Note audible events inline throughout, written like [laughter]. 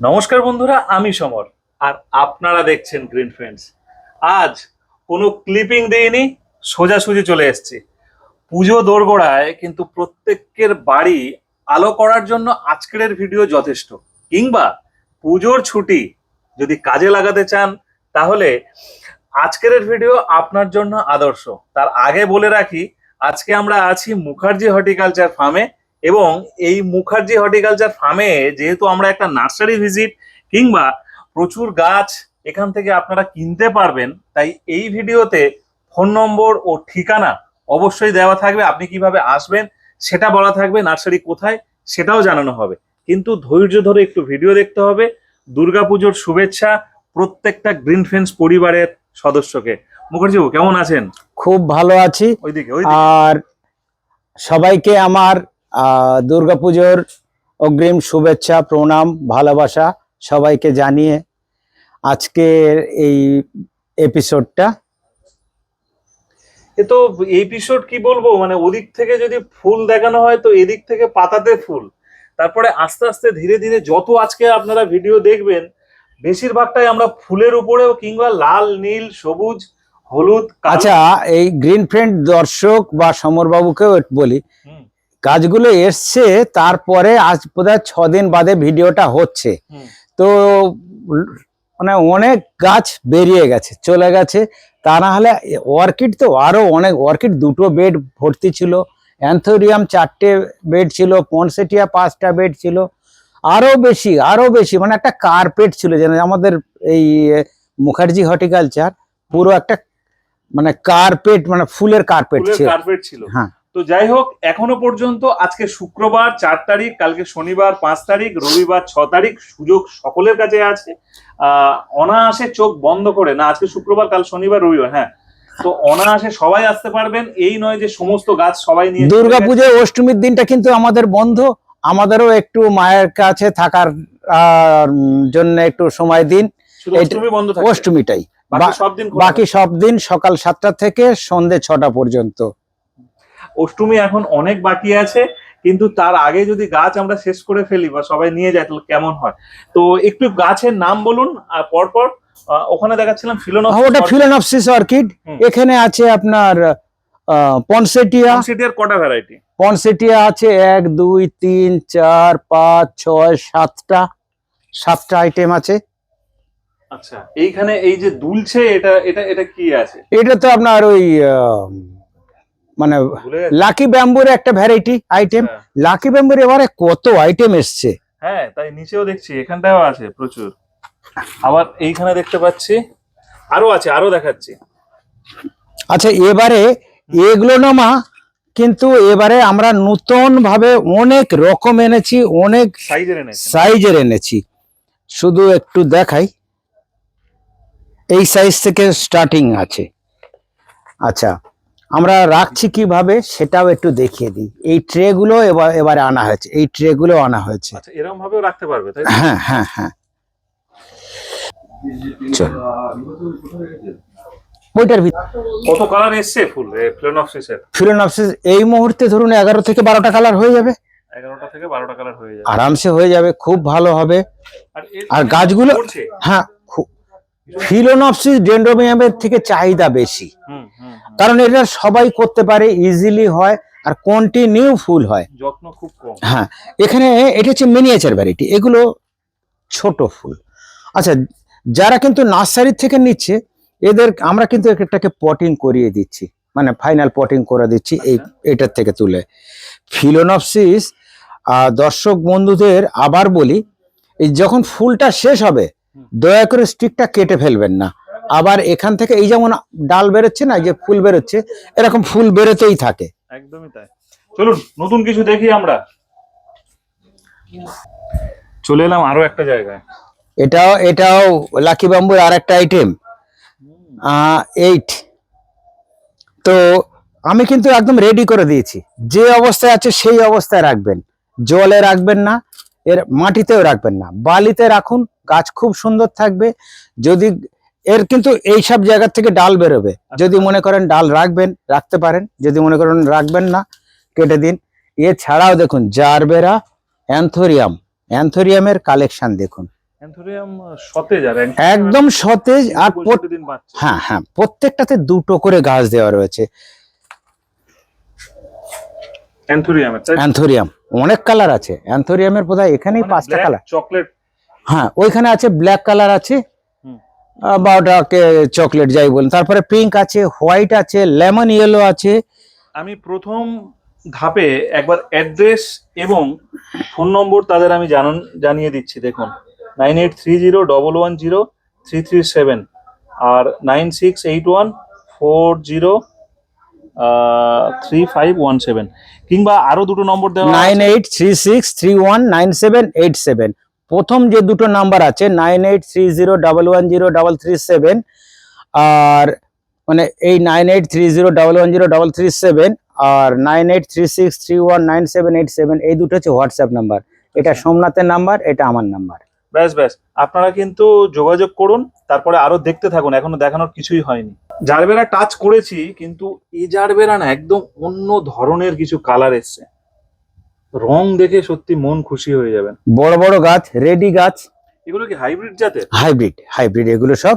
নমস্কার বন্ধুরা, আমি সমর আর আপনারা দেখছেন গ্রিন ফ্রেন্ডস আজ কোনো ক্লিপিং দিইনি, সোজাসুজি চলে এসেছি। পুজো দোরগোড়ায় কিন্তু প্রত্যেকের বাড়ি আলো করার জন্য আজকের ভিডিও যথেষ্ট। কিংবা পুজোর ছুটি যদি কাজে লাগাতে চান, তাহলে আজকের ভিডিও আপনার জন্য আদর্শ। তার আগে বলে রাখি, আজকে আমরা আছি মুখার্জি হর্টিকালচার ফার্মে। এবং এই মুখার্জি হর্টিকালচার ফার্মে যেহেতু আমরা একটা নার্সারি ভিজিট কিংবা প্রচুর গাছ এখান থেকে আপনারা কিনতে পারবেন তাই এই ভিডিওতে ফোন নম্বর ও ঠিকানা অবশ্যই দেওয়া থাকবে। আপনি কীভাবে আসবেন সেটা বলা থাকবে নার্সারি কোথায় সেটাও জানানো হবে। কিন্তু ধৈর্য ধরে একটু ভিডিও দেখতে হবে। দুর্গাপুজোর শুভেচ্ছা প্রত্যেকটা গ্রিন ফ্রেন্ডস পরিবারের সদস্যকে। মুখার্জি কেমন আছেন? খুব ভালো আছি। ওইদিকে। আর সবাইকে আমার দুর্গাপুজোর অগ্রিম শুভেচ্ছা প্রণাম ভালোবাসা সবাইকে জানিয়ে আজকের এই এপিসোডটা এ তো এপিসোড কি বলব? মানে ওদিক থেকে যদি ফুল দেখানো হয় তো এদিক থেকে পাতাতে ফুল। তারপরে আস্তে আস্তে ধীরে ধীরে যত আজকে আপনারা ভিডিও দেখবেন বেশিরভাগটাই আমরা ফুলের উপরেও কিংবা লাল নীল সবুজ হলুদ আচ্ছা এই গ্রিন ফ্রেন্ড দর্শক বা সমরবাবুকেও বলি কাজগুলো এসছে তারপরে আজ বোধহয় ছ দিন বাদে ভিডিওটা হচ্ছে। তো মানে অনেক গাছ বেরিয়ে গেছে চলে গেছে। তা না হলে অর্কিড তো আরও অনেক অর্কিড দুটো বেড ভর্তি ছিল। অ্যান্থোরিয়াম চারটে বেড ছিল পনসেটিয়া পাঁচটা বেড ছিল। আরও বেশি আরও বেশি মানে একটা কার্পেট ছিল যেন আমাদের এই মুখার্জি হর্টিকালচার পুরো একটা মানে কার্পেট মানে ফুলের কার্পেট ছিল। কার্পেট ছিল। হ্যাঁ। তো যাই হোক এখনও পর্যন্ত আজকে শুক্রবার চার তারিখ কালকে শনিবার পাঁচ তারিখ রবিবার ছ তারিখ সুযোগ সকলের কাছে আছে। আহ অনায়াসে চোখ বন্ধ করে না আজকে শুক্রবার কাল শনিবার রবিবার হ্যাঁ। তো অনায়াসে সবাই আসতে পারবেন এই নয় যে সমস্ত গাছ সবাই নিয়ে চলে দুর্গা পুজোয় অষ্টমীর দিনটা কিন্তু আমাদের বন্ধ আমাদেরও একটু মায়ের কাছে থাকার জন্য একটু সময় দিন। শুধু বন্ধ থাকে অষ্টমীটাই। বাকি সব দিন বাকি সব দিন সকাল সাতটা থেকে সন্ধে ছটা পর্যন্ত। অষ্টমী এখন অনেক বাকি আছে কিন্তু তার আগে যদি গাছ আমরা শেষ করে ফেলি বা সবাই নিয়ে যায় তাহলে কেমন হয়? তো একটু গাছের নাম বলুন আর পরপর ওখানে দেখাচ্ছিলাম ফিলোনস ওটা ফিলোনপসিস অর্কিড। এখানে আছে আপনার পনসেটিয়া। সিটির কটা ভ্যারাইটি পনসেটিয়া আছে এক দুই তিন চার পাঁচ ছয় সাতটা। সাতটা আইটেম আছে। আচ্ছা এইখানে এই যে দুলছে এটা এটা এটা কি আছে? এটা তো আপনার ওই মানে লাকি ব্যাম্বুর একটা ভ্যারাইটি আইটেম। লাকি ব্যাম্বুর এবারে কত আইটেম এসছে? হ্যাঁ তাই নিচেও দেখছি এখানটাও আছে প্রচুর। আবার এইখানে দেখতে পাচ্ছি আরও আছে আরও দেখাচ্ছি। আচ্ছা এবারে এগুলো নামা কিন্তু এবারে আমরা নতুন ভাবে অনেক রকম এনেছি অনেক সাইজের এনেছি। শুধু একটু দেখাই। এই সাইজ থেকে স্টার্টিং আছে। আচ্ছা আমরা রাখছি কীভাবে সেটাও একটু দেখিয়ে দিই। এই ট্রেগুলো এবার এবারে আনা হয়েছে। এই ট্রেগুলো আনা হয়েছে। আচ্ছা এরকম ভাবেও রাখতে পারবে হ্যাঁ হ্যাঁ হ্যাঁ। চল। ওইটার ভিতরে কত কালার এসছে ফুল? ফ্লেনপসিসের ফিলোনপসিস এই মুহূর্তে ধরুন এগারো থেকে বারোটা কালার হয়ে যাবে। এগারোটা থেকে বারোটা কালার হয়ে যাবে। আরামসে হয়ে যাবে খুব ভালো হবে। আর গাছগুলো হ্যাঁ। ফিলোনপসিস ডেন্ড্রোমিয়ামের থেকে চাহিদা বেশি। কারণ এটা সবাই করতে পারে ইজিলি হয় আর কন্টিনিউ ফুল হয়। যত্ন খুব কম। হ্যাঁ এখানে এটা হচ্ছে মিনিয়েচার ভ্যারাইটি এগুলো ছোট ফুল। আচ্ছা যারা কিন্তু নার্সারি থেকে নিচ্ছে এদের আমরা কিন্তু এটাকে পটিং করিয়ে দিচ্ছি মানে ফাইনাল পটিং করে দিচ্ছি এই এটার থেকে তুলে। ফিলোনপসিস দর্শক বন্ধুদের আবার বলি এই যখন ফুলটা শেষ হবে দয়া করে স্টিকটা কেটে ফেলবেন না। আবার এখান থেকে এই যেমন ডাল বেরোচ্ছে না যে ফুল বেরোচ্ছে এরকম ফুল বেরোতেই থাকে। একদমই তাই। চলুন নতুন কিছু দেখি আমরা। চলে এলাম আরও একটা জায়গায়। এটাও এটাও লাকি বাম্বুর আর একটা আইটেম এইট তো আমি কিন্তু একদম রেডি করে দিয়েছি। যে অবস্থায় আছে সেই অবস্থায় রাখবেন। জলে রাখবেন না এর মাটিতেও রাখবেন না। বালিতে রাখুন গাছ খুব সুন্দর থাকবে। যদি এর কিন্তু এই সব জায়গা থেকে ডাল বেরোবে। যদি মনে করেন ডাল রাখবেন রাখতে পারেন। যদি মনে করেন রাখবেন না কেটে দিন। এছাড়াও দেখুন জারবেরা অ্যান্থোরিয়াম। অ্যান্থোরিয়ামের কালেকশন দেখুন। অ্যান্থোরিয়াম সতেজ আর একদম সতেজ আর হ্যাঁ হ্যাঁ প্রত্যেকটাতে দুটো করে গাছ দেওয়া রয়েছে। অ্যান্থোরিয়াম। অনেক কালার আছে। অ্যান্থোরিয়ামের বোধহয় এখানেই পাঁচটা কালার। চকলেট হ্যাঁ ওইখানে আছে ব্ল্যাক কালার আছে বা ওটাকে চকলেট যাই বলুন। তারপরে পিঙ্ক আছে হোয়াইট আছে লেমন ইয়েলো আছে। আমি প্রথম ধাপে একবার অ্যাড্রেস এবং ফোন নম্বর তাদের আমি জানান জানিয়ে দিচ্ছি দেখুন। Nine eight three zero double one zero three three seven আর nine six eight one four zero three five one seven কিংবা আরও দুটো নম্বর দেওয়া nine eight three six three one nine seven eight seven প্রথম যে দুটো নাম্বার আছে nine eight three zero double one zero double three seven আর মানে এই nine eight three zero double one zero double three seven আর nine eight three six three one nine seven eight seven এই দুটো হচ্ছে WhatsApp number. এটা সোমনাথের number এটা আমার number. ব্যাস ব্যাস। আপনারা কিন্তু যোগাযোগ করুন তারপরে আরও দেখতে থাকুন। এখনও দেখানোর কিছুই হয়নি। জারবেরা টাচ করেছি কিন্তু এই জারবেরা না একদম অন্য ধরনের কিছু কালার এসছে। রং দেখে সত্যি মন খুশি হয়ে যাবেন। বড় বড় গাছ রেডি গাছ। এগুলো কি হাইব্রিড জাতের? হাইব্রিড হাইব্রিড এগুলো সব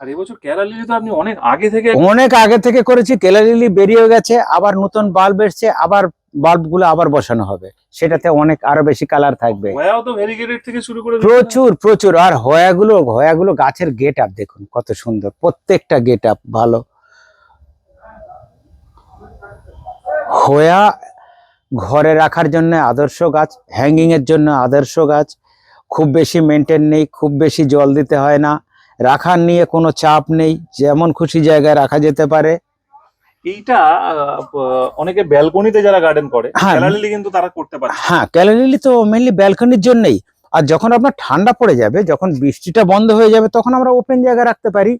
আর এবছর কেলা লিলি তো আপনি অনেক আগে থেকে অনেক আগে থেকে করেছি কেলালিলি বেরিয়ে গেছে আবার নতুন বাল্ব এসছে আবার বাল্বগুলো আবার বসানো হবে। সেটাতে অনেক আরও বেশি কালার থাকবে। প্রচুর প্রচুর। আর হয়াগুলো হয়াগুলো গাছের গেট আপ দেখুন কত সুন্দর। প্রত্যেকটা গেট আপ ভালো। হয়া ঘরে রাখার জন্য আদর্শ গাছ হ্যাঙ্গিং এর জন্য আদর্শ গাছ। খুব বেশি মেনটেন নেই খুব বেশি জল দিতে হয় না। রাখার নিয়ে কোনো চাপ নেই যেমন খুশি জায়গায় রাখা যেতে পারে। এইটা অনেকে ব্যালকনিতে যারা গার্ডেন করে। কেরালা কিন্তু তারা করতে পারে হ্যাঁ ক্যালোরিলি তো মেনলি ব্যালকনির জন্যই। আর যখন আপনার ঠান্ডা পড়ে যাবে যখন বৃষ্টিটা বন্ধ হয়ে যাবে তখন আমরা ওপেন জায়গায় রাখতে পারি।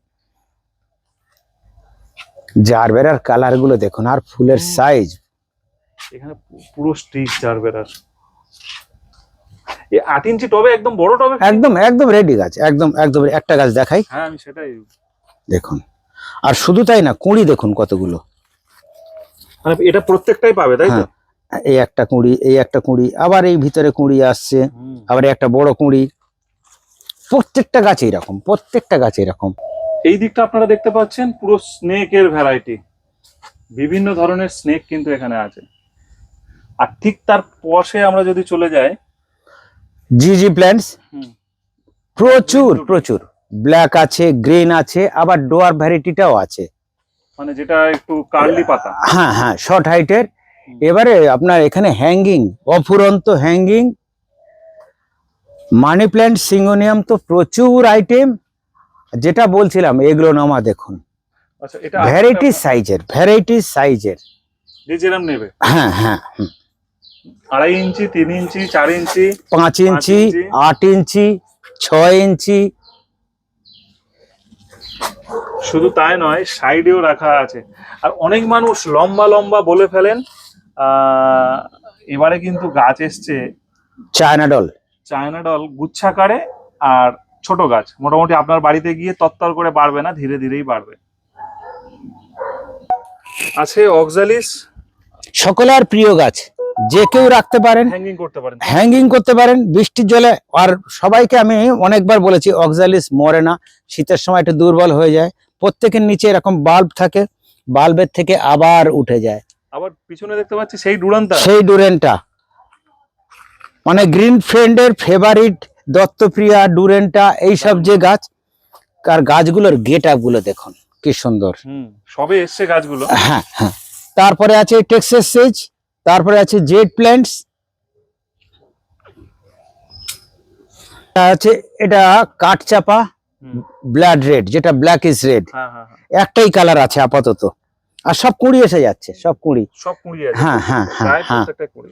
জারবেরার কালারগুলো দেখুন আর ফুলের সাইজ এখানে পুরো স্টিক জারবেরার এই আট ইঞ্চি টবে একদম বড় টবে একদম একদম রেডি গাছ একদম একদম একটা গাছ দেখাই। হ্যাঁ আমি সেটাই। দেখুন। আর শুধু তাই না কুঁড়ি দেখুন কতগুলো। মানে এটা প্রত্যেকটাই পাবে তাই তো? হ্যাঁ। এই একটা কুঁড়ি এই একটা কুঁড়ি আবার এই ভিতরে কুঁড়ি আসছে আবার একটা বড় কুঁড়ি। প্রত্যেকটা গাছ এরকম প্রত্যেকটা গাছ এরকম এই দিকটা আপনারা দেখতে পাচ্ছেন পুরো স্নেকের ভ্যারাইটি। বিভিন্ন ধরনের স্নেক কিন্তু এখানে আছে। আর ঠিক তার পাশে আমরা যদি চলে যাই জি জি প্ল্যান্টস। প্রচুর প্রচুর। ব্ল্যাক আছে গ্রিন আছে আবার ডোয়ার ভ্যারাইটিটাও আছে। মানে যেটা একটু কার্লি পাতা। হ্যাঁ হ্যাঁ শর্ট হাইটের এবারে আপনার এখানে হ্যাঙ্গিং অফুরন্ত হ্যাঙ্গিং মানি প্ল্যান্ট সিঙ্গোনিয়াম তো প্রচুর আইটেম যেটা বলছিলাম এগুলো নামা দেখুন। আচ্ছা এটা ভ্যারাইটি সাইজের ভ্যারাইটি সাইজের যে যেরকম নেবে। হ্যাঁ হ্যাঁ আড়াই ইঞ্চি তিন ইঞ্চি চার ইঞ্চি পাঁচ ইঞ্চি ইঞ্চি। আট ইঞ্চি ছয় ইঞ্চি শুধু তাই নয় সাইডেও রাখা আছে। আর অনেক মানুষ লম্বা লম্বা বলে ফেলেন আহ, এবারে কিন্তু গাছ এসছে। চায়না ডল চায়না ডল গুচ্ছাকারে আর ছোট গাছ। মোটামুটি আপনার বাড়িতে গিয়ে তত্তর করে বাড়বে না ধীরে ধীরেই বাড়বে। আছে অক্সালিস। সকলের প্রিয় গাছ। যে কেউ রাখতে পারেন হ্যাঙ্গিং করতে পারেন। হ্যাঙ্গিং করতে পারেন। বৃষ্টির জলে আর সবাইকে আমি অনেকবার বলেছি অক্সালিস মরে না শীতের সময় একটু দুর্বল হয়ে যায়। প্রত্যেকের নিচে এরকম বাল্ব থাকে বাল্বের থেকে আবার উঠে যায়। আবার পিছনে দেখতে পাচ্ছি সেই ডুরান্তা সেই ডুরেনটা। মানে গ্রিন ফ্রেন্ডের ফেভারিট দত্তপ্রিয়া ডুরেনটা এইসব যে গাছ আর গাছগুলোর গেট আপগুলো দেখুন কি সুন্দর। হুম সবে এসছে গাছগুলো। হ্যাঁ হ্যাঁ। তারপরে আছে টেক্সাস সেজ তারপরে আছে জেড প্ল্যান্টস আছে এটা কাঠচাপা ব্লাড রেড যেটা ব্ল্যাক ইজ রেড একটাই কালার আছে আপাতত। আর সব কুড়ি এসে যাচ্ছে সব কুড়ি। সব কুড়ি হ্যাঁ হ্যাঁ হ্যাঁ হ্যাঁ। কুড়ি।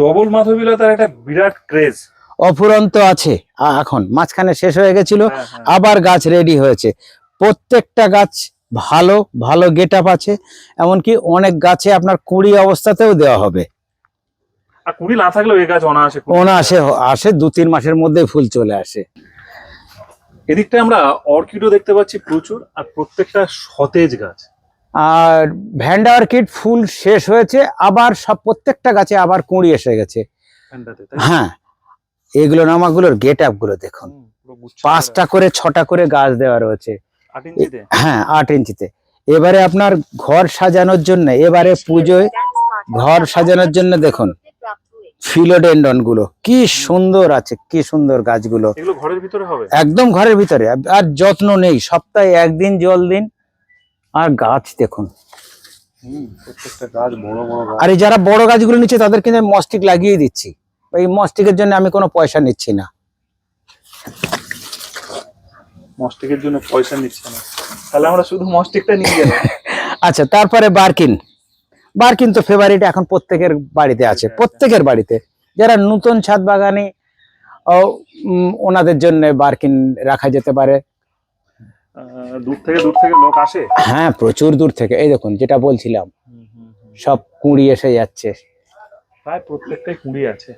ডবল মাধবীলতার একটা বিরাট ক্রেজ অফুরন্ত আছে। এখন মাঝখানে শেষ হয়ে গেছিল হ্যাঁ হ্যাঁ। আবার গাছ রেডি হয়েছে। প্রত্যেকটা গাছ ভালো ভালো গেট আপ আছে। এমনকি অনেক গাছে আপনার কুড়ি অবস্থাতেও দেওয়া হবে। কুড়ি না থাকলেও এই গাছ অনায়াসে। অনায়াসে আসে। দু তিন মাসের মধ্যে ফুল চলে আসে। এদিকটা আমরা অর্কিডও দেখতে পাচ্ছি প্রচুর আর প্রত্যেকটা সতেজ গাছ। আর ভ্যান্ডা অর্কিড ফুল শেষ হয়েছে আবার সব প্রত্যেকটা গাছে আবার কুঁড়ি এসে গেছে। হ্যাঁ এগুলো নামাগুলোর গেট আপগুলো দেখুন। পাঁচটা করে ছটা করে গাছ দেওয়া রয়েছে। করে। আট ইঞ্চিতে? হ্যাঁ আট ইঞ্চিতে। এবারে আপনার ঘর সাজানোর জন্য এবারে পুজোয় ঘর সাজানোর জন্য দেখুন। ফিলোডেন্ডনগুলো কি সুন্দর আছে কি সুন্দর গাছগুলো। ঘরের ভিতরে হবে? একদম ঘরের ভিতরে আর যত্ন নেই সপ্তাহে একদিন জল দিন আর গাছ দেখুন। আর এই যারা বড় গাছগুলো নিচ্ছে তাদের কিন্তু মস্টিক লাগিয়ে দিচ্ছি। এই মস্টিকের জন্য আমি কোনো পয়সা নিচ্ছি না। মস্টিকের জন্য পয়সা নিচ্ছে না। তাহলে আমরা শুধু মস্টিকটা নিয়ে [laughs] আচ্ছা তারপরে বার্কিন। বার্কিন তো ফেভারিট এখন প্রত্যেকের বাড়িতে আছে প্রত্যেকের বাড়িতে। যারা নতুন ছাদ বাগানে ওনাদের জন্য বার্কিন রাখা যেতে পারে। দূর থেকে দূর থেকে লোক আসে? হ্যাঁ প্রচুর দূর থেকে। এই দেখুন যেটা বলছিলাম সব কুঁড়ি এসে যাচ্ছে। প্রায় প্রত্যেকটাই কুড়ি আছে।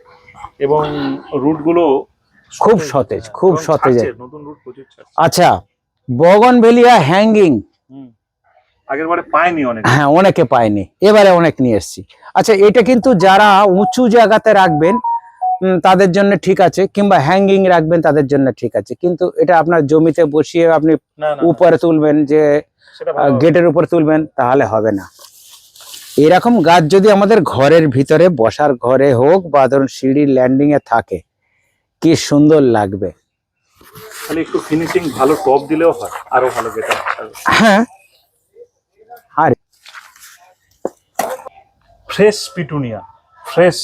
এবং রুটগুলো খুব সতেজ, খুব সতেজ। নতুন রুট প্রচুর আচ্ছা বগন ভেলিয়া হ্যাঙ্গিং অনেক। হ্যাঁ অনেকে পায়নি। এবারে অনেক নিয়ে এসছি। আচ্ছা এটা কিন্তু যারা উঁচু জায়গাতে রাখবেন তাদের জন্য ঠিক আছে কিংবা হ্যাঙ্গিং রাখবেন তাদের জন্য ঠিক আছে। কিন্তু এটা আপনার জমিতে বসিয়ে আপনি উপরে তুলবেন যে। গেটের উপর তুলবেন তাহলে হবে না। এরকম গাছ যদি আমাদের ঘরের ভিতরে বসার ঘরে হোক বা ধরুন সিঁড়ির ল্যান্ডিং এ থাকে কি সুন্দর লাগবে। একটু ফিনিশিং ভালো টপ দিলেও হয় আরও ভালো হ্যাঁ ফ্রেশ পিটুনিয়া ফ্রেশ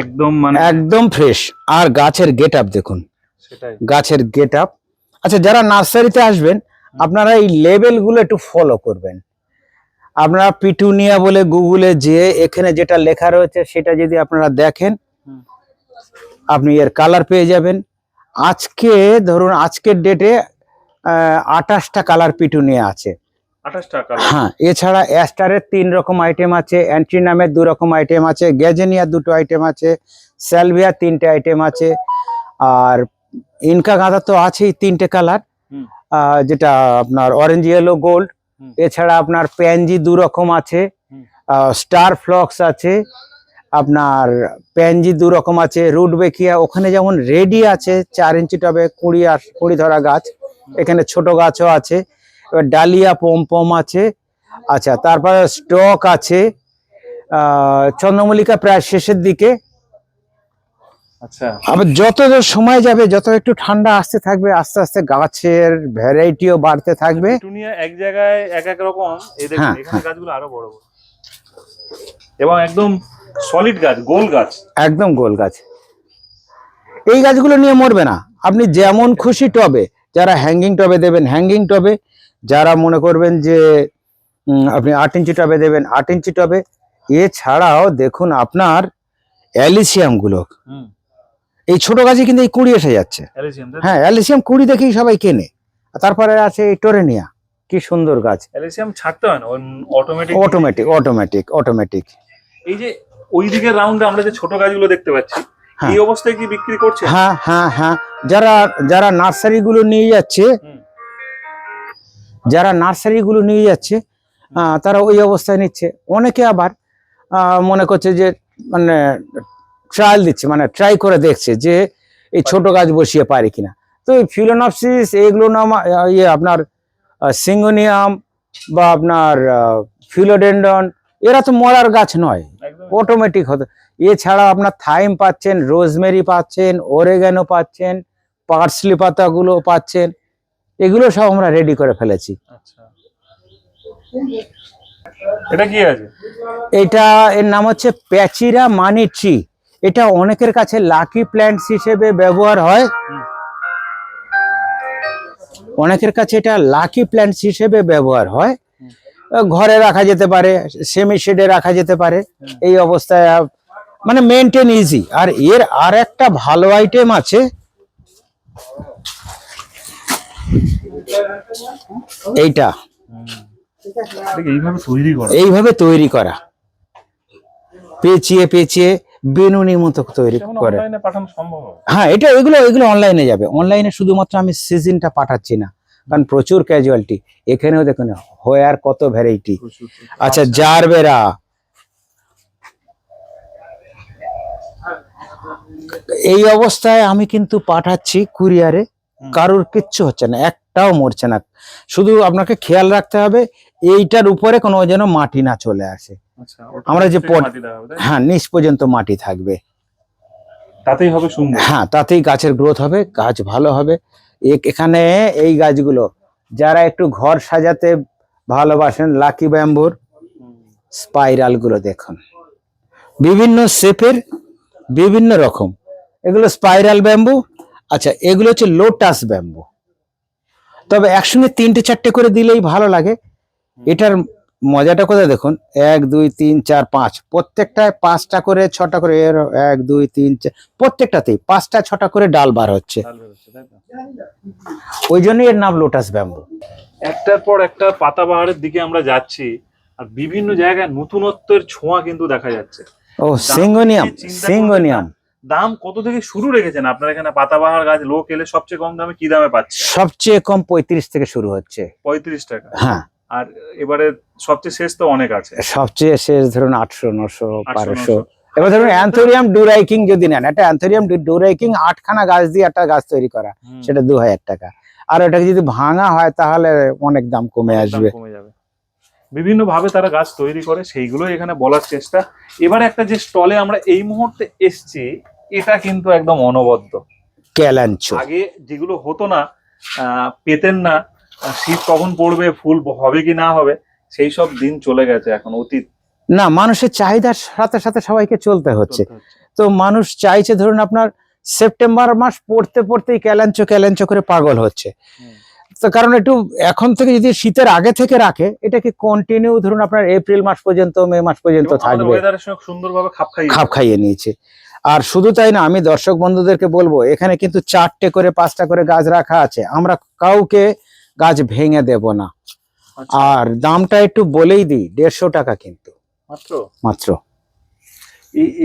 একদম মানে একদম ফ্রেশ আর গাছের গেট আপ দেখুন। সেটাই। গাছের গেট আপ আচ্ছা যারা নার্সারিতে আসবেন আপনারা এই লেবেলগুলো একটু ফলো করবেন। আপনারা পিটুনিয়া বলে গুগলে যে এখানে যেটা লেখা রয়েছে সেটা যদি আপনারা দেখেন আপনি এর কালার পেয়ে যাবেন। আজকে ধরুন আজকের ডেটে আঠাশটা কালার পিটুনিয়া আছে। হ্যাঁ এছাড়া অ্যাস্টারের তিন রকম আইটেম আছে অ্যান্ট্রিনামের দু রকম আইটেম আছে গ্যাজেনিয়া দুটো আইটেম আছে স্যালভিয়ার তিনটে আইটেম আছে আর ইনকা গাঁদা তো আছেই তিনটে কালার। যেটা আপনার অরেঞ্জ ইয়েলো গোল্ড এছাড়া আপনার প্যানজি দু রকম আছে। স্টার ফ্লক্স আছে আপনার প্যানজি দু রকম আছে রুট বেকিয়া ওখানে যেমন রেডি আছে চার ইঞ্চি টবে কুড়ি আর কুড়ি ধরা গাছ এখানে ছোট গাছও আছে এবার ডালিয়া পম আছে। আচ্ছা তারপরে স্টক আছে। চন্দ্রমল্লিকা প্রায় শেষের দিকে। আচ্ছা। আবার যত সময় যাবে যত একটু ঠান্ডা আসতে থাকবে আস্তে আস্তে গাছের ভ্যারাইটিও বাড়তে থাকবে। এক জায়গায় এক এক রকম। হ্যাঁ, এখানে গাছগুলো আরও বড় বড়। এবং একদম সলিড গাছ গোল গাছ। একদম গোল গাছ। এই গাছগুলো নিয়ে মরবে না। আপনি যেমন খুশি টবে যারা হ্যাঙ্গিং টবে দেবেন হ্যাঙ্গিং টবে যারা মনে করবেন যে আপনি আট ইঞ্চি টবে দেবেন আট ইঞ্চি টবে এছাড়াও দেখুন আপনার অ্যালিসিয়ামগুলো। হুম। এই ছোট গাছে কিন্তু এই কুড়ি এসে যাচ্ছে। হ্যাঁ অ্যালিসিয়াম কুড়ি দেখেই সবাই কেনে। তারপরে আছে এই টোরেনিয়া কি সুন্দর গাছ। অ্যালিসিয়াম ছাড়তে হয় না অটোমেটিক অটোমেটিক অটোমেটিক অটোমেটিক এই যে ওই দিকের রাউন্ডে আমরা যে ছোট গাছগুলো দেখতে পাচ্ছি হ্যাঁ। এই অবস্থায় কি বিক্রি করছে? হ্যাঁ হ্যাঁ হ্যাঁ। যারা যারা নার্সারি গুলো নিয়ে যাচ্ছে। যারা নার্সারিগুলো নিয়ে যাচ্ছে তারা ওই অবস্থায় নিচ্ছে। অনেকে আবার মনে করছে যে মানে ট্রায়াল দিচ্ছে মানে ট্রাই করে দেখছে যে এই ছোট গাছ বসিয়ে পারে কিনা। তো এই ফিলোনপসিস এইগুলো নাম ইয়ে আপনার সিঙ্গোনিয়াম বা আপনার ফিলোডেন্ডন এরা তো মরার গাছ নয়। অটোমেটিক হতো এছাড়া আপনার থাইম পাচ্ছেন রোজমেরি পাচ্ছেন ওরেগানো পাচ্ছেন পার্সলি পাতাগুলো পাচ্ছেন। এগুলো সব আমরা রেডি করে ফেলেছি। আচ্ছা। এটা কি আছে? এটা এর নাম হচ্ছে প্যাচিরা মানি ট্রি। এটা অনেকের কাছে লাকি প্ল্যান্টস হিসেবে ব্যবহার হয়। অনেকের কাছে এটা লাকি প্ল্যান্টস হিসেবে ব্যবহার হয়। ঘরে রাখা যেতে পারে সেমি শেডে রাখা যেতে পারে। এই অবস্থায় মানে মেনটেন ইজি আর এর আর একটা ভালো আইটেম আছে এইটা। এইভাবে তৈরি করা। এইভাবে তৈরি করা। পেঁচিয়ে পেঁচিয়ে বেনুনি মতো তৈরি করে। হ্যাঁ এটা এগুলো এগুলো অনলাইনে যাবে। অনলাইনে শুধুমাত্র আমি সিজনটা পাঠাচ্ছি না। কারণ প্রচুর ক্যাজুয়ালিটি এখানেও দেখুন হোয়ার কত ভ্যারাইটি। আচ্ছা জারবেরা। এই অবস্থায় আমি কিন্তু পাঠাচ্ছি কুরিয়ারে। কারোর কিচ্ছু হচ্ছে না। একটাও মরছে না। শুধু আপনাকে খেয়াল রাখতে হবে এইটার উপরে কোনো যেন মাটি না চলে আসে। আচ্ছা আমরা যে পট-? হ্যাঁ নিচ পর্যন্ত মাটি থাকবে। তাতেই হবে সুন্দর। হ্যাঁ তাতেই গাছের গ্রোথ হবে গাছ ভালো হবে। এখানে এই গাছগুলো যারা একটু ঘর সাজাতে ভালোবাসেন লাকি ব্যাম্বুর স্পাইরালগুলো দেখুন। বিভিন্ন শেপের বিভিন্ন রকম। এগুলো স্পাইরাল ব্যাম্বু। আচ্ছা এগুলো হচ্ছে লোটাস ব্যাম্বু। তবে একসঙ্গে তিনটে চারটে করে দিলেই ভালো লাগে। এটার মজাটা কোথায় দেখুন? এক দুই তিন চার পাঁচ। প্রত্যেকটায় পাঁচটা করে ছটা করে এর এক দুই তিন চার প্রত্যেকটাতেই পাঁচটা ছটা করে ডাল বার হচ্ছে? ওই জন্যই এর নাম লোটাস ব্যাম্বু। একটার পর একটা পাতাবাহারের দিকে আমরা যাচ্ছি আর বিভিন্ন জায়গায় নতুনত্বের ছোঁয়া কিন্তু দেখা যাচ্ছে। ও সিঙ্গোনিয়াম সিঙ্গোনিয়াম। দাম কত থেকে শুরু রেখেছেন? আপনার এখানে পাতাবাহার গাছ লোক এলে সবচেয়ে কম দামে কি দামে পাচ্ছে? সবচেয়ে কম পঁয়ত্রিশ থেকে শুরু হচ্ছে। পঁয়ত্রিশ টাকা? হ্যাঁ। আর এবারে সবচেয়ে শেষ তো অনেক আছে। সবচেয়ে শেষ ধরুন আটশো নশো বারোশো এবার ধরুন অ্যান্থোরিয়াম ডুরাইকিং যদি নেন একটা অ্যান্থোরিয়াম ডুরাইকিং আটখানা গাছ দিয়ে একটা গাছ তৈরি করা সেটা দু হাজার টাকা। আর ওটাকে যদি ভাঙা হয় তাহলে অনেক দাম কমে আসবে। কমে যাবে। বিভিন্ন ভাবে তারা গাছ তৈরি করে সেইগুলো এখানে বলার চেষ্টা। এবারে একটা যে স্টলে আমরা এই মুহূর্তে এসছি এটা কিন্তু একদম অনবদ্য। ক্যালাঞ্চো আগে যেগুলো হতো না পেতেন না শীত কখন পড়বে ফুল হবে কি না হবে সেই সব দিন চলে গেছে এখন অতীত। না মানুষের চাহিদার সাথে সাথে সবাইকে চলতে হচ্ছে। তো মানুষ চাইছে ধরুন আপনার সেপ্টেম্বর মাস পড়তে পড়তেই ক্যালাঞ্চো ক্যালাঞ্চো করে পাগল হচ্ছে। তো কারণ একটু এখন থেকে যদি শীতের আগে থেকে রাখে এটাকে কন্টিনিউ ধরুন আপনার এপ্রিল মাস পর্যন্ত মে মাস পর্যন্ত থাকবে? সুন্দরভাবে খাপ খাপ খাইয়ে নিয়েছে। আর শুধু তাই না আমি দর্শক বন্ধুদেরকে বলব এখানে কিন্তু চারটে করে পাঁচটা করে গাছ রাখা আছে। আমরা কাউকে গাছ ভেঙে দেব না। আচ্ছা, আর দামটা একটু বলেই দিই দেড়শো টাকা কিন্তু। মাত্র? মাত্র।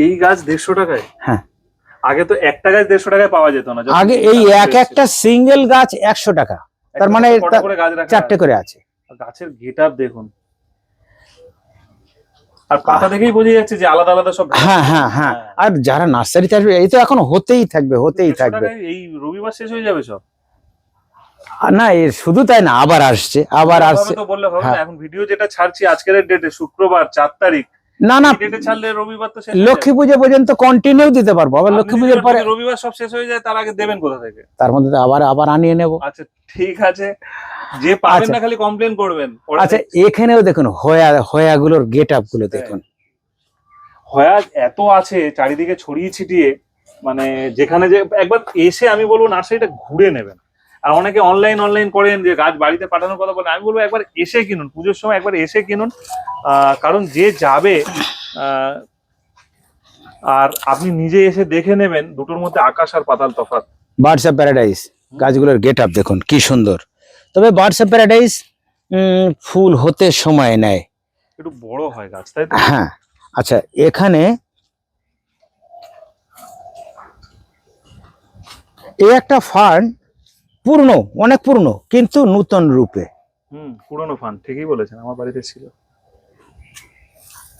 এই গাছ দেড়শো টাকায়? হ্যাঁ। আগে তো একটা গাছ দেড়শো টাকায় পাওয়া যেত না আগে এই এক একটা সিঙ্গেল গাছ একশো টাকা। তার মানে চারটে করে আছে। গাছের গেট দেখুন। আর পাতা দেখেই বোঝা যাচ্ছে যে আলাদা আলাদা সব হ্যাঁ হ্যাঁ হ্যাঁ। আর যারা নার্সারিতে আসবে এই তো এখন হতেই থাকবে হতেই থাকবে। এই রবিবার শেষ হয়ে যাবে সব? না এ শুধু তাই না আবার আসছে আবার আসছে। তো বললে হবে না হ্যাঁ। এখন ভিডিও যেটা ছাড়ছি আজকের ডেটে শুক্রবার চার তারিখ। না না ছাড়লে রবিবার তো লক্ষ্মী পুজো পর্যন্ত কন্টিনিউ দিতে পারব আবার লক্ষ্মী পুজোর পরে রবিবার সব শেষ হয়ে যায় তার আগে দেবেন কোথা থেকে? তার মধ্যে আবার আবার আনিয়ে নেব। আচ্ছা ঠিক আছে। যে পাবেন আচ্ছা। না খালি কমপ্লেন করবেন। আচ্ছা। এখানেও দেখুন হয়া হয়াগুলোর গেট আপগুলো দেখুন। হয়া এত আছে চারিদিকে ছড়িয়ে ছিটিয়ে মানে যেখানে যে একবার এসে আমি বলব নার্সারিটা ঘুরে নেবেন। আর অনেকে অনলাইন অনলাইন করেন যে গাছ বাড়িতে পাঠানোর কথা বলেন আমি বলব একবার এসে কিনুন পুজোর সময় একবার এসে কিনুন। কারণ যে যাবে আর আপনি নিজে এসে দেখে নেবেন দুটোর মধ্যে আকাশ আর পাতাল তফাৎ। বার্ডস অফ প্যারাডাইস গাছগুলোর গেট আপ দেখুন কি সুন্দর। তবে বার্ডস অফ প্যারাডাইস ফুল হতে সময় নেয়। একটু বড় হয় গাছ তাই তো? হ্যাঁ আচ্ছা এখানে এই একটা ফার্ন পুরনো অনেক পুরনো কিন্তু নূতন রূপে। হুম পুরোনো ফান ঠিকই বলেছেন আমার বাড়িতে ছিল।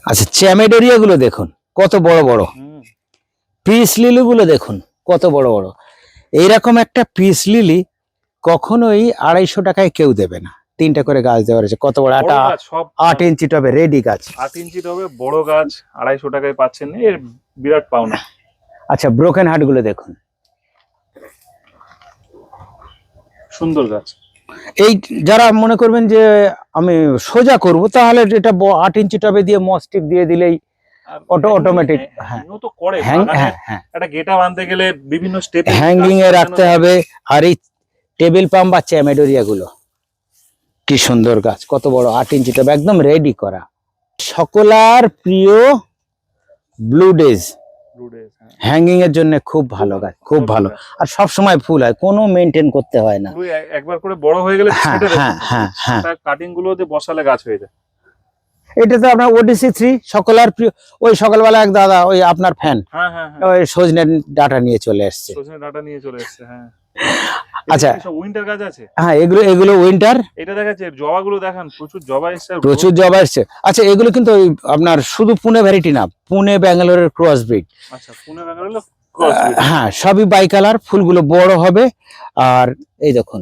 আচ্ছা চ্যামেডোরিয়া গুলো দেখুন কত বড় বড়। হুম। পিস লিলি গুলো দেখুন কত বড় বড়। এইরকম একটা পিস লিলি কখনোই আড়াইশো টাকায় কেউ দেবে না। তিনটা করে গাছ দেওয়া রয়েছে কত বড় সব আট ইঞ্চি টবে রেডি গাছ। আট ইঞ্চি টবে বড় গাছ আড়াইশো টাকায় পাচ্ছেন এর বিরাট পাওনা। আচ্ছা ব্রোকেন হার্টগুলো দেখুন। সুন্দর গাছ। এই যারা মনে করবেন যে আমি সোজা করব তাহলে এটা ব- আট ইঞ্চি টবে দিয়ে মস্টিক দিয়ে দিলেই হ্যাঁ, হ্যাঁ। হ্যাং। হ্যাঁ একটা গেটা বাঁধতে গেলে বিভিন্ন স্টেপ হ্যাঙ্গিং এ রাখতে হবে আর এই টেবিল পাম্প বা চ্যামেডোরিয়া গুলো কি সুন্দর গাছ কত বড় আট ইঞ্চি টবে একদম রেডি করা। সকলার প্রিয় ব্লু ডেজ হ্যাঙ্গিং এর জন্য খুব ভালো গাছ খুব ভালো। আর সব সময় ফুল হয় কোনো মেনটেন করতে হয় না। একবার করে বড় হয়ে গেলে হ্যাঁ হ্যাঁ হ্যাঁ হ্যাঁ। কাটিং গুলোতে বসালে গাছ হয়ে যায়। এটা তো আপনার ওডিসি থ্রি সকলার প্রিয় ওই সকালবেলা এক দাদা ওই আপনার ফ্যান হ্যাঁ হ্যাঁ হ্যাঁ। ওই সজনে ডাটা নিয়ে চলে এসছে। সজনের ডাটা নিয়ে চলে এসছে হ্যাঁ। আচ্ছা। উইন্টার গাছ আছে? হ্যাঁ এগুলো এগুলো উইন্টার এটা দেখাচ্ছে জবা গুলো দেখান প্রচুর জবা এসছে প্রচুর জবা এসছে। আচ্ছা এগুলো কিন্তু আপনার শুধু পুনে ভ্যারাইটি না পুনে ব্যাঙ্গালোরের ক্রস ব্রিড আচ্ছা পুনে ব্যাঙ্গালোর হ্যাঁ সবই বাই কালার ফুলগুলো বড় হবে। আর এই দেখুন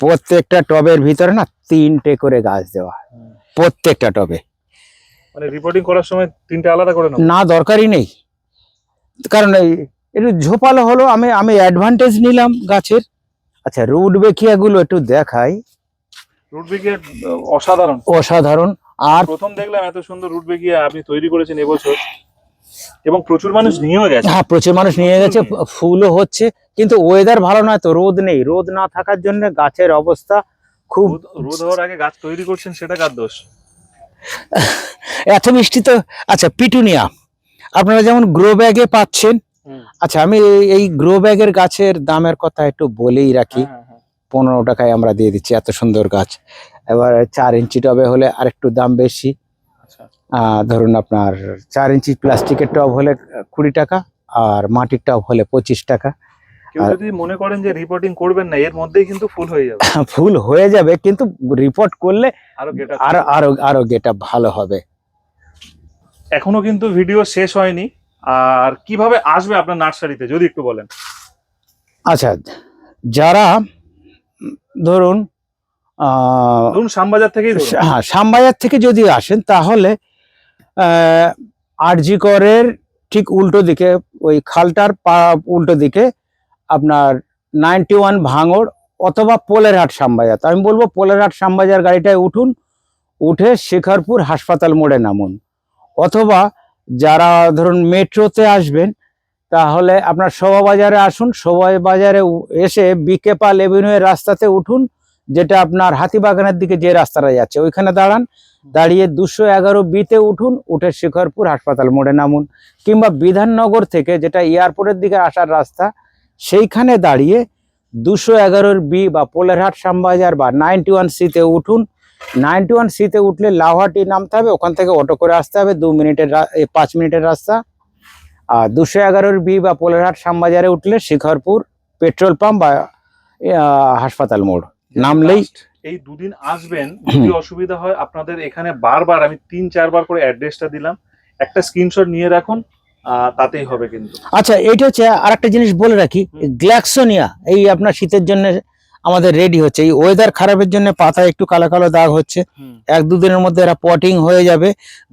প্রত্যেকটা টবের ভিতরে না তিনটে করে গাছ দেওয়া প্রত্যেকটা টবে। মানে রিপোর্টিং করার সময় তিনটে আলাদা করে না দরকারই নেই। কারণ এই একটু ঝোপালো হলো আমি আমি অ্যাডভান্টেজ নিলাম গাছের। আচ্ছা রুট বেকিয়া গুলো একটু দেখাই। রুট বেগিয়া অসাধারণ। অসাধারণ। আর প্রথম দেখলাম এত সুন্দর রুট বেগিয়া আপনি তৈরি করেছেন এবছর। এবং প্রচুর মানুষ নিয়েও গেছে। হ্যাঁ প্রচুর মানুষ নিয়ে গেছে ফুলও হচ্ছে। কিন্তু ওয়েদার ভালো নয় তো রোদ নেই। রোদ না থাকার জন্য গাছের অবস্থা খুব রোদ হওয়ার আগে গাছ তৈরি করছেন সেটা কার দোষ? এত বৃষ্টি তো আচ্ছা পিটুনিয়া। আপনারা যেমন গ্রো ব্যাগে পাচ্ছেন আচ্ছা আমি এই- গ্রো ব্যাগের গাছের দামের কথা একটু বলেই রাখি। হ্যাঁ, হ্যাঁ, পনেরো টাকায় আমরা দিয়ে দিচ্ছি এত সুন্দর গাছ। এবার চার ইঞ্চি টবে হলে আরেকটু দাম বেশি। আচ্ছা ধরুন আপনার চার ইঞ্চি প্লাস্টিকের টব হলে কুড়ি টাকা আর মাটির টব হলে পঁচিশ টাকা। কেউ আর- যদি মনে করেন যে রিপোর্টিং করবেন না এর মধ্যেই কিন্তু ফুল হয়ে যাবে। [laughs] ফুল হয়ে যাবে কিন্তু রিপোর্ট করলে আরও আরও আরও আরও গেটা ভালো হবে। এখনও কিন্তু ভিডিও শেষ হয়নি। আর কীভাবে আসবে আপনার নার্সারিতে যদি একটু বলেন? আচ্ছা যারা ধরুন ধরুন শ্যামবাজার ধরুন। হ্যাঁ শ্যামবাজার থেকে যদি আসেন তাহলে আরজি করের ঠিক উল্টো দিকে ওই খালটার উল্টো দিকে আপনার নাইনটি ওয়ান ভাঙড় অথবা পোলেরহাট শ্যামবাজার। তো আমি বলব পোলেরহাট শ্যামবাজার গাড়িটায় উঠুন উঠে শিখরপুর হাসপাতাল মোড়ে নামুন। অথবা যারা ধরুন মেট্রোতে আসবেন, তাহলে আপনার শোভা বাজারে আসুন শোভা বাজারে এসে বিকে পাল এভিনিউ এর রাস্তাতে উঠুন, যেটা আপনার হাতিবাগানের দিকে যে রাস্তাটা যাচ্ছে, ওইখানে দাঁড়ান, দাঁড়িয়ে দুশো এগারো বিতে উঠুন, উঠে শিখরপুর হাসপাতাল মোড়ে নামুন, কিংবা বিধাননগর থেকে যেটা এয়ারপোর্টের দিকে আসার রাস্তা, সেইখানে দাঁড়িয়ে দুশো এগারোর বি বা পোলেরহাট শ্যামবাজার বা নাইনটি ওয়ান সিতে উঠুন নাইনটি ওয়ান সিতে উঠলে লাউহাটি নামতে হবে ওখান থেকে অটো করে আসতে হবে দু মিনিটের পাঁচ মিনিটের রাস্তা। আর দুশো এগারোর বি বা পোলেরহাট শ্যামবাজারে উঠলে শিখরপুর পেট্রোল পাম্প বা হাসপাতাল মোড়। নামলেই এই দুদিন আসবেন যদি [clears throat] অসুবিধা হয় আপনাদের এখানে বারবার আমি তিন চারবার করে অ্যাড্রেসটা দিলাম একটা স্ক্রিনশট নিয়ে রাখুন তাতেই হবে কিন্তু। আচ্ছা এইটা হচ্ছে আরেকটা জিনিস বলে রাখি গ্ল্যাক্সোনিয়া এই আপনার শীতের জন্য আমাদের রেডি হচ্ছে। এই ওয়েদার খারাপের জন্য পাতা একটু কালো কালো দাগ হচ্ছে। এক দুদিনের মধ্যে এরা পটিং হয়ে যাবে।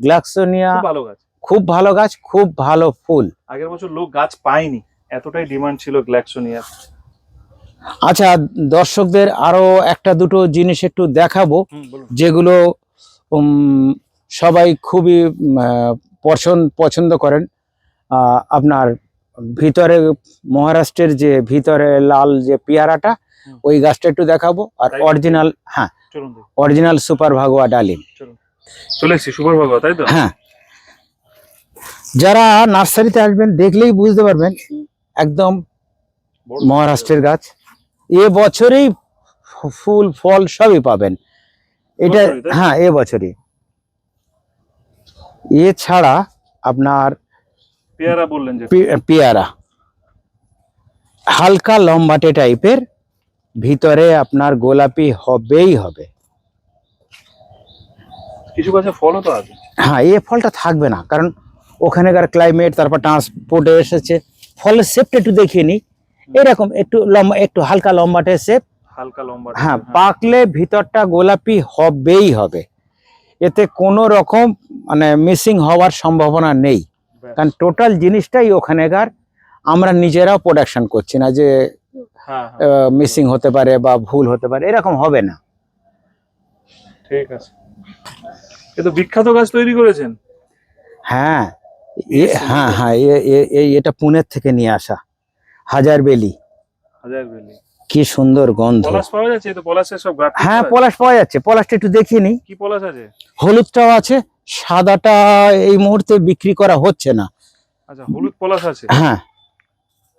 গ্ল্যাক্সোনিয়া খুব ভালো গাছ। খুব ভালো গাছ খুব ভালো ফুল। আগের বছর লোক গাছ পায়নি। এতটাই ডিমান্ড ছিল গ্ল্যাক্সোনিয়ার আচ্ছা দর্শকদের আরও একটা দুটো জিনিস একটু দেখাবো যেগুলো সবাই খুবই পছন্দ পছন্দ করেন। আপনার ভিতরে মহারাষ্ট্রের যে ভিতরে লাল যে পেয়ারাটা। ওই গাছটা একটু দেখাবো। আর অরিজিনাল হ্যাঁ অরিজিনাল সুপার ভাগোয়া ডালিম। চলে এসছি সুপার ভাগা তাই তো? হ্যাঁ। যারা নার্সারিতে আসবেন দেখলেই বুঝতে পারবেন একদম মহারাষ্ট্রের গাছ। এ বছরেই ফুল ফল সবই পাবেন। এটা হ্যাঁ এ বছরই। এছাড়া আপনার পেয়ারা বললেন যে। পেয়ারা। হালকা লম্বাটে টাইপের ভিতরে আপনার গোলাপি হবেই হবে। কিছু গাছে ফলও তো আছে। হ্যাঁ এ ফলটা থাকবে না কারণ ওখানেকার ক্লাইমেট তারপর ট্রান্সপোর্টে এসেছে। ফলের শেপটা একটু দেখিয়ে নিই। এরকম একটু লম্বা একটু হালকা লম্বাটে শেপ হালকা লম্বা হ্যাঁ পাকলে ভিতরটা গোলাপি হবেই হবে। এতে কোনো রকম মানে মিসিং হওয়ার সম্ভাবনা নেই। কারণ টোটাল জিনিসটাই ওখানেকার আমরা নিজেরাও প্রোডাকশন করছি না যে মিসিং হতে পারে বা ভুল হতে পারে এরকম হবে না। ঠিক আছে। এ তো বিখ্যাত গাছ তৈরি করেছেন। হ্যাঁ হ্যাঁ হ্যাঁ এটা পুনের থেকে নিয়ে আসা। হাজার বেলি। হাজার বেলি। কি সুন্দর গন্ধ। পলাশ পাওয়া যাচ্ছে এই তো পলাশের সব গাছ হ্যাঁ পলাশ পাওয়া যাচ্ছে পলাশটা একটু দেখিয়ে নিই। কি পলাশ আছে? হলুদটাও আছে সাদাটা এই মুহূর্তে বিক্রি করা হচ্ছে না। আচ্ছা হলুদ পলাশ আছে। হ্যাঁ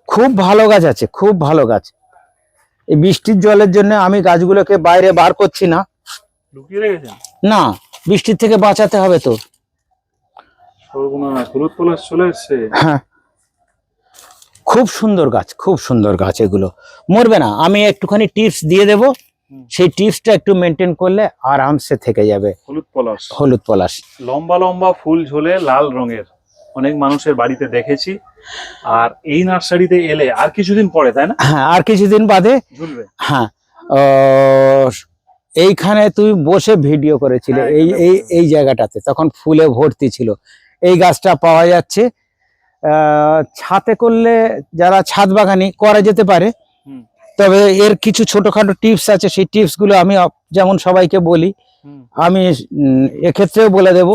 খুব ভালো গাছ আছে খুব ভালো গাছ। এই বৃষ্টির জলের জন্য আমি গাছগুলোকে বাইরে বার করছি না। না বৃষ্টির থেকে বাঁচাতে হবে তো। হ্যাঁ। খুব সুন্দর গাছ খুব সুন্দর গাছ এগুলো। মরবে না আমি একটুখানি টিপস দিয়ে দেব। সেই টিপসটা একটু মেনটেন করলে আরামসে থেকে যাবে। হলুদ পলাশ। হলুদ পলাশ। লম্বা লম্বা ফুল ঝোলে লাল রঙের। অনেক মানুষের বাড়িতে দেখেছি। আর এই নার্সারিতে এলে আর কিছুদিন পরে তাই না? হ্যাঁ আর কিছুদিন বাদে ঝুলবে। হ্যাঁ এইখানে তুমি বসে ভিডিও করেছিলে হ্যাঁ, এই এই এই জায়গাটাতে তখন ফুলে ভর্তি ছিল। এই গাছটা পাওয়া যাচ্ছে ছাতে করলে যারা ছাদ বাগানি করা যেতে পারে তবে এর কিছু ছোটখাটো টিপস আছে সেই টিপসগুলো আমি যেমন সবাইকে বলি। আমি এক্ষেত্রেও বলে দেব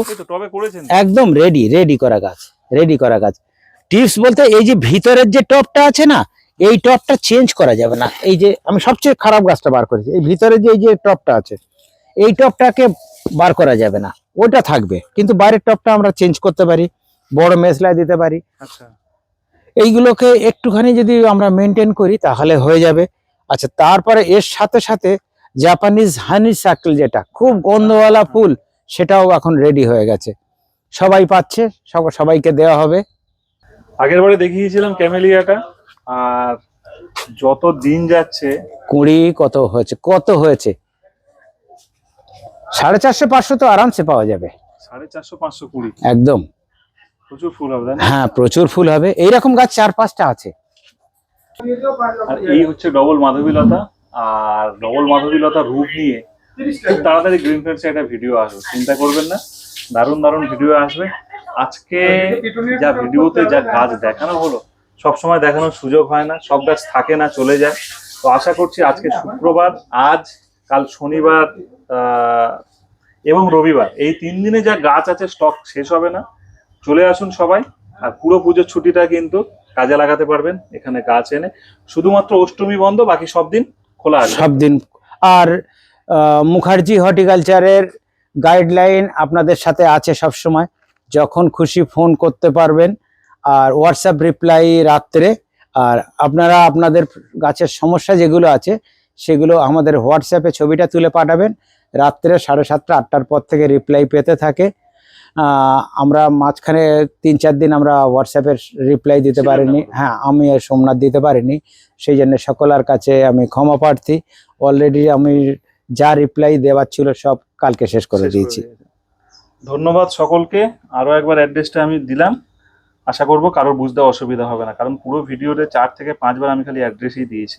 একদম রেডি রেডি করা গাছ রেডি করা গাছ। টিপস বলতে এই যে ভিতরের যে টপটা আছে না এই টপটা চেঞ্জ করা যাবে না। এই যে আমি সবচেয়ে খারাপ গাছটা বার করেছি এই ভিতরে যে এই যে টপটা আছে এই টপটাকে বার করা যাবে না। ওটা থাকবে কিন্তু বাইরের টপটা আমরা চেঞ্জ করতে পারি বড় মেসলায় দিতে পারি। আচ্ছা। এইগুলোকে একটুখানি যদি আমরা মেনটেন করি তাহলে হয়ে যাবে। আচ্ছা তারপরে এর সাথে সাথে জাপানিজ হানি সার্কেল যেটা খুব গন্ধওয়ালা ফুল সেটাও এখন রেডি হয়ে গেছে। সবাই পাচ্ছে সব- সবাইকে দেওয়া হবে। আগের বারে দেখিয়েছিলাম ক্যামেলিয়াটা আর যত দিন যাচ্ছে কুড়ি কত হয়েছে কত হয়েছে? সাড়ে চারশো পাঁচশো তো আরামসে পাওয়া যাবে। সাড়ে চারশো পাঁচশো কুড়ি। একদম। প্রচুর ফুল হবে হ্যাঁ প্রচুর ফুল হবে। এইরকম গাছ চার পাঁচটা আছে। আর এই হচ্ছে ডবল মাধবীলতা। আর ডবল মাধবীলতা রূপ নিয়ে খুব তাড়াতাড়ি গ্রিন ফ্রেন্ডসে একটা ভিডিও আসবে। চিন্তা করবেন না। দারুণ দারুণ ভিডিও আসবে। আজকে যা ভিডিওতে যা গাছ দেখানো হলো সব সময় দেখানোর সুযোগ হয় না সব গাছ থাকে না চলে যায়। তো আশা করছি আজকে শুক্রবার আজ কাল শনিবার এবং রবিবার এই তিন দিনে যা গাছ আছে স্টক শেষ হবে না। চলে আসুন সবাই আর পুরো পুজোর ছুটিটা কিন্তু কাজে লাগাতে পারবেন এখানে গাছ এনে। শুধুমাত্র অষ্টমী বন্ধ বাকি সব দিন সব দিন। আর মুখার্জি হর্টিকালচারের গাইডলাইন আপনাদের সাথে আছে সব সময়। যখন খুশি ফোন করতে পারবেন আর হোয়াটসঅ্যাপ রিপ্লাই রাত্রে। আর আপনারা আপনাদের গাছের সমস্যা যেগুলো আছে, সেগুলো আমাদের হোয়াটসঅ্যাপে ছবিটা তুলে পাঠাবেন। রাত্রে সাড়ে সাতটা, আটটার পর থেকে রিপ্লাই পেতে থাকে। আমরা মাঝখানে তিন চার দিন আমরা হোয়াটসঅ্যাপের রিপ্লাই দিতে পারিনি। হ্যাঁ আমি আর সোমনাথ দিতে পারিনি। সেই জন্য সকলের কাছে আমি ক্ষমা প্রার্থী। অলরেডি আমি যা রিপ্লাই দেওয়ার ছিল সব কালকে শেষ করে দিয়েছি। ধন্যবাদ সকলকে। আরও একবার অ্যাড্রেসটা আমি দিলাম। আশা করব কারোর বুঝতে অসুবিধা হবে না। কারণ পুরো ভিডিওতে চার থেকে পাঁচবার আমি খালি অ্যাড্রেসই দিয়েছি।